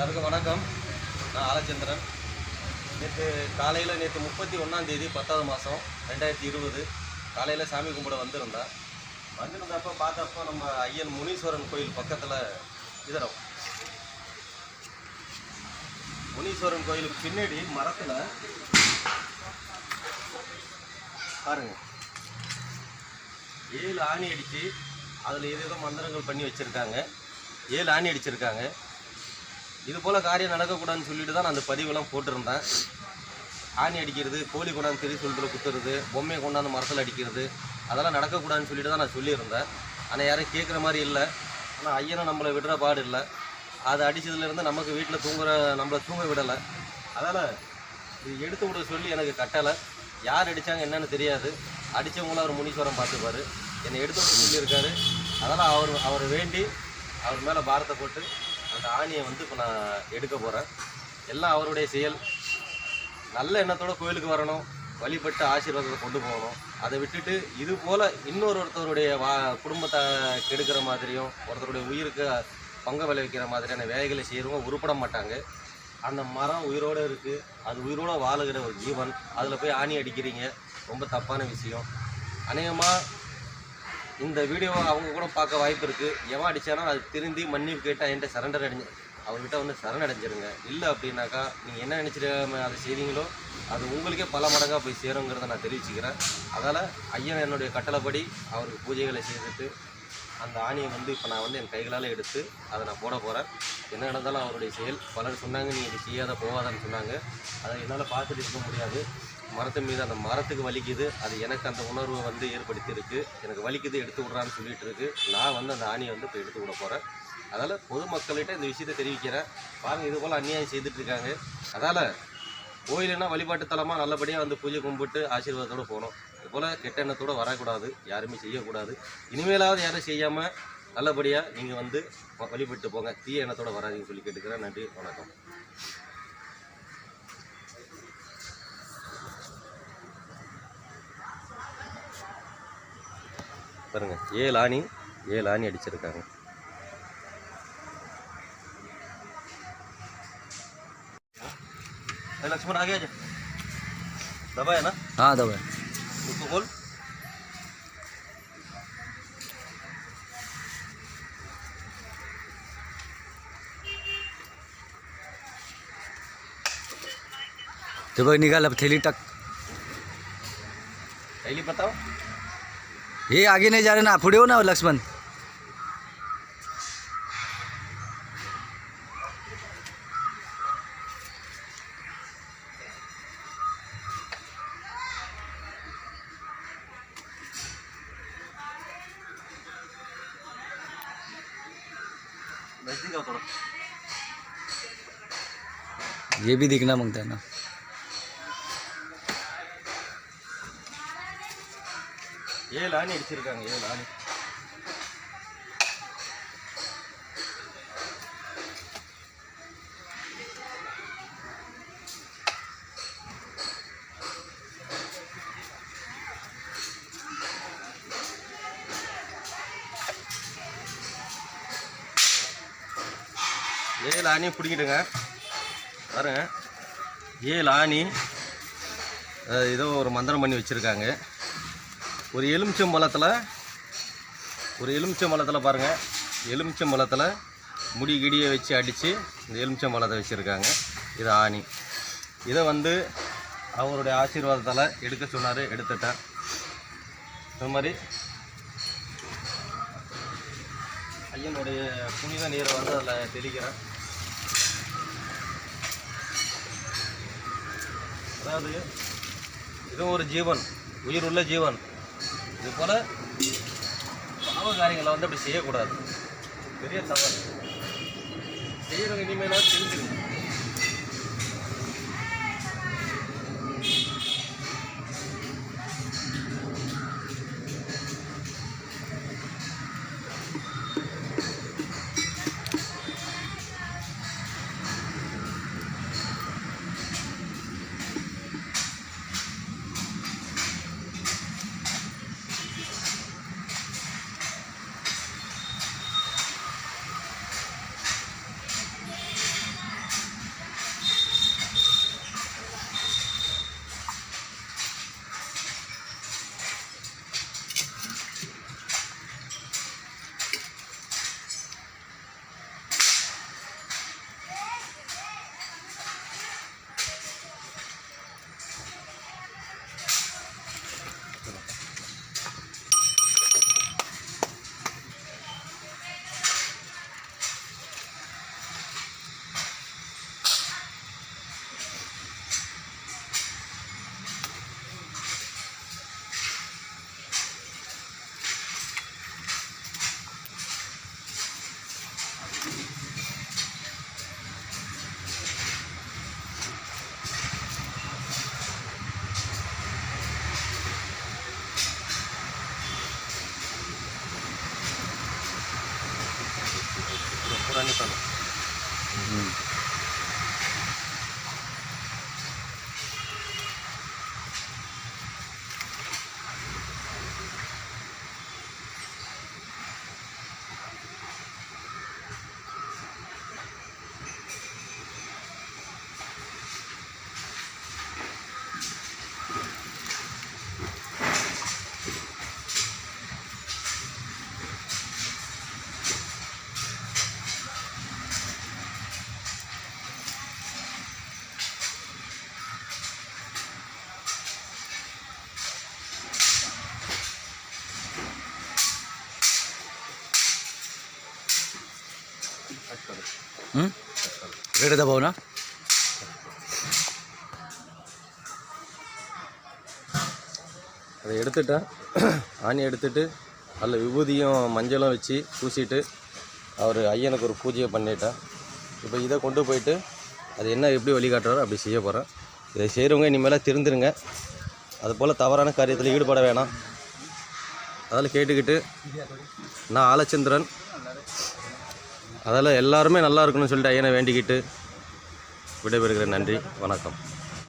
எல்லாருக்கும் வணக்கம். நான் ஆலச்சந்திரன். நேற்று காலையில் நேற்று முப்பத்தி ஒன்றாம் தேதி பத்தாவது மாதம் ரெண்டாயிரத்தி இருபது. காலையில் சாமி கும்பிட வந்திருந்தேன் வந்திருந்தப்போ பார்த்தப்போ நம்ம ஐயன் முனீஸ்வரன் கோயில் பக்கத்தில் இதரம் முனீஸ்வரன் கோயிலுக்கு பின்னாடி மரத்தில் பாருங்க. ஏழு ஆணி அடித்து அதில் ஏதேதோ மந்திரங்கள் பண்ணி வச்சுருக்காங்க. ஏழு ஆணி அடிச்சிருக்காங்க. இது போல் காரியம் நடக்கக்கூடாதுன்னு சொல்லிட்டு தான் நான் அந்த பதிவெல்லாம் போட்டிருந்தேன். ஆணி அடிக்கிறது கோழி கொண்டாந்து திரி சொல்லிட்டு குத்துறது பொம்மையை கொண்டாந்து மரத்தில் அடிக்கிறது அதெல்லாம் நடக்கக்கூடாதுன்னு சொல்லிட்டு தான் நான் சொல்லியிருந்தேன். ஆனால் யாரும் கேட்குற மாதிரி இல்லை. ஆனால் ஐயனும் நம்மளை விடுற பாடு இல்லை. அதை அடித்ததுலேருந்து நமக்கு வீட்டில் தூங்குற நம்மளை தூங்க விடலை. அதனால் இது எடுத்து விட சொல்லி எனக்கு கட்டலை. யார் அடித்தாங்க என்னன்னு தெரியாது. அடித்தவங்களும் அவர் முனீஸ்வரம் பார்த்துப்பார். என்னை எடுத்து விட சொல்லியிருக்காரு. அதனால் அவர் அவரை வேண்டி அவர் மேலே பாரத்தை போட்டு அந்த ஆணியை வந்து இப்போ நான் எடுக்க போகிறேன் எல்லாம் அவருடைய செயல். நல்ல எண்ணத்தோட கோயிலுக்கு வரணும். வழிபட்டு ஆசீர்வாதத்தை கொண்டு போகணும். அதை விட்டுட்டு இது போல் இன்னொரு ஒருத்தருடைய வா குடும்பத்தை கெடுக்கிற மாதிரியும் ஒருத்தருடைய உயிருக்கு பங்க விளைவிக்கிற மாதிரியான வேலைகளை செய்கிறவங்க உருப்பட மாட்டாங்க. அந்த மரம் உயிரோடு இருக்குது அது உயிரோட வாழுகிற ஒரு ஜீவன். அதில் போய் ஆணி அடிக்கிறீங்க. ரொம்ப தப்பான விஷயம். அநேகமாக இந்த வீடியோவை அவங்க கூட பார்க்க வாய்ப்பு இருக்குது எவன் அடித்தானோ அது திருந்தி மன்னிப்பு கேட்டால் என்கிட்ட சரண்டர் அடைஞ்சு அவர்கிட்ட வந்து சரணடைஞ்சிருங்க இல்லை அப்படின்னாக்கா நீங்கள் என்ன நினச்சிட்டு அதை செய்தீங்களோ அது உங்களுக்கே பல மடங்காக போய் சேருங்கிறத நான் தெரிவிச்சுக்கிறேன். அதால் ஐயன் என்னுடைய கட்டளைப்படி அவருக்கு பூஜைகளை செய்துட்டு அந்த ஆணியை வந்து இப்போ நான் வந்து என் கைகளால் எடுத்து அதை நான் போட போகிறேன் என்ன நடந்தாலும் அவருடைய செயல். பலர் சொன்னாங்க நீ இது செய்யாத போகாதான்னு சொன்னாங்க. அதை என்னால் பார்த்துட்டு இருக்க முடியாது. மரத்து மீது அந்த மரத்துக்கு வலிக்குது. அது எனக்கு அந்த உணர்வை வந்து ஏற்படுத்தியிருக்கு. எனக்கு வலிக்குது எடுத்து விட்றான்னு சொல்லிட்டு இருக்கு நான் வந்து அந்த ஆணியை வந்து இப்போ எடுத்து விட போகிறேன் அதனால் பொதுமக்கள்கிட்ட இந்த விஷயத்தை தெரிவிக்கிறேன். பாருங்க இது போல் அநியாயம் செய்துட்டு இருக்காங்க. அதால் கோயிலுன்னா வழிபாட்டு தலமாக நல்லபடியாக வந்து பூஜை கும்பிட்டு ஆசீர்வாதத்தோடு போகணும். இது போல் கெட்ட எண்ணத்தோடு வரக்கூடாது யாருமே செய்யக்கூடாது இனிமேலாவது யாரும் செய்யாமல் நல்லபடியாக நீங்கள் வந்து வ- வழிபட்டு போங்க தீய எண்ணத்தோடு வராதீங்கன்னு சொல்லி கேட்டுக்கிறேன் நன்றி வணக்கம் பாருங்க ஏழு ஆணி ஏழு ஆணி அடிச்சிருக்காங்க ए, लक्ष्मण आगे आ जा दबा है ना हाँ दबा उसको खोल भाई निकाल अब थैली टक। थैली बताओ। ये आगे नहीं जा रहे ना फुड़े हो ना लक्ष्मण? ये भी दिखना मांगता है ना ஏழு ஆணி அடிச்சிருக்காங்க ஏழு ஆணி ஏழு ஆணியும் பிடிக்கிடுங்க பாருங்க. ஏழு ஆணி. ஏதோ ஒரு மந்திரம் பண்ணி வச்சுருக்காங்க. ஒரு எலுமிச்சம் பழத்தில் ஒரு எலுமிச்சம் பழத்தில் பாருங்கள் எலுமிச்சம்பழத்தில் முடி கிடியை வச்சு அடித்து இந்த எலுமிச்சம் பழத்தை வச்சுருக்காங்க. இது ஆணி. இதை வந்து அவருடைய ஆசீர்வாதத்தால் எடுக்க சொன்னார் எடுத்துட்டேன் இந்த மாதிரி ஐயனுடைய புனித நீரை வந்து அதில் தெளிக்கிறேன். அதாவது இதுவும் ஒரு ஜீவன் உயிர் உள்ள ஜீவன். இது போல் பாவ காரியங்களை வந்து அப்படி செய்யக்கூடாது. பெரிய தவறு. செய்யறவங்க இனிமேலாவது うん。రేట్ ఎంత బావునా அதை எடுத்துட்டா ஆணி எடுத்துட்டு அதில் விபூதியும் மஞ்சளும் வச்சு பூசிட்டு அவர் ஐயனுக்கு ஒரு பூஜையை பண்ணிட்டேன் இப்போ இதை கொண்டு போயிட்டு அது என்ன எப்படி வழிகாட்டுறாரோ அப்படி செய்ய போகிறேன் இதை செய்கிறவங்க இனிமேல் திருந்துருங்க. அதுபோல் தவறான காரியத்தில் ஈடுபட வேணாம். அதில் கேட்டுக்கிட்டு நான் ஆலச்சந்திரன் அதெல்லாம் எல்லாருமே நல்லா இருக்கணும்னு சொல்லிட்டு ஐயனை வேண்டிக்கிட்டு விடைபெறுகிறேன். நன்றி. வணக்கம்.